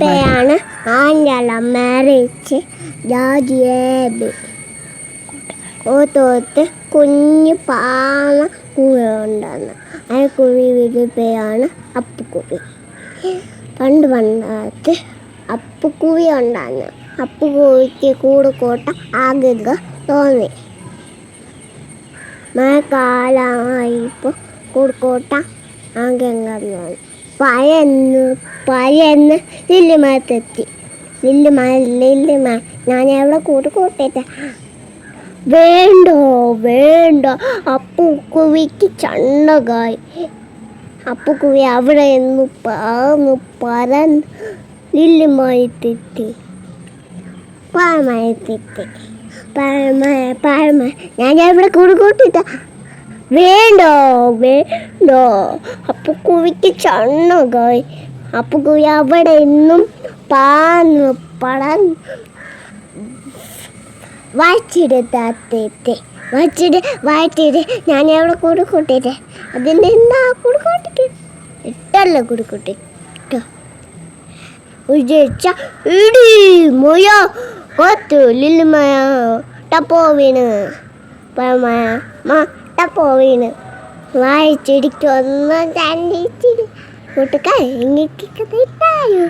പേരാണ് Angela marriage ജാജിയേബ് ഓത്തോത്ത് കുഞ്ഞു പാങ്ങ കുഴി ഉണ്ടെന്ന് ആ കുഴി വീട് പേരാണ് അപ്പുക്കുഴി പണ്ട് പണ്ടത്ത് അപ്പുക്കുഴി ഉണ്ടാന്ന് അപ്പുക്കുഴിക്ക് കൂട് കൂട്ട ആകുക തോന്നി. മഴക്കാലമായപ്പോൾ കൂടുക്കോട്ട ആകെ തോന്നി. പഴന്ന് പഴന്ന് ലില്ലിമരത്തെത്തി ലില്ലിമര ലില്ലിമര. ഞാൻ എവിടെ കൂട്ട് കൂട്ടിട്ട് വേണ്ടോ? വേണ്ട അപ്പുക്കുവിക്ക് ചണ്ടകായി. അപ്പുക്കുവി അവിടെ നിന്ന് പറന്ന് പറന്ന് ലില്ലിമരത്തെത്തി. തെറ്റി പഴമ പഴമ ഞാൻ എവിടെ കൂട് കൂട്ടിട്ട വേണ്ടോ വേണ്ടോ? അപ്പുക്കുവിക്ക് ചണ്ണകായി. അപ്പുക്കുവി അവിടെ ഇന്നും പാന്ന് പടം വായിച്ചെടുത്താത്തേത്തെ വായിച്ചിട്ട് വായിച്ചിട്ട് ഞാൻ എവിടെ കൂട് കൂട്ടിട്ടെ അതിന്റെ എന്താ കൊടുക്കൂട്ടിട്ട്? കൂട്ടിട്ട് ഇട്ടല്ല കൂട് കൂട്ടി ഇട്ടോ. ഉജച്ച ഇടി മുയ കൊത്തു ലില്ലുമയ ടപ്പോ വീണ്. പഴമയ മാ ടപ്പോ വായിച്ചിടിക്ക് വായിച്ചിടിക്കൊന്നും ചാൻഡിച്ചിരി കൂട്ടുകാർ ഇങ്ങനെ ഇട്ടായോ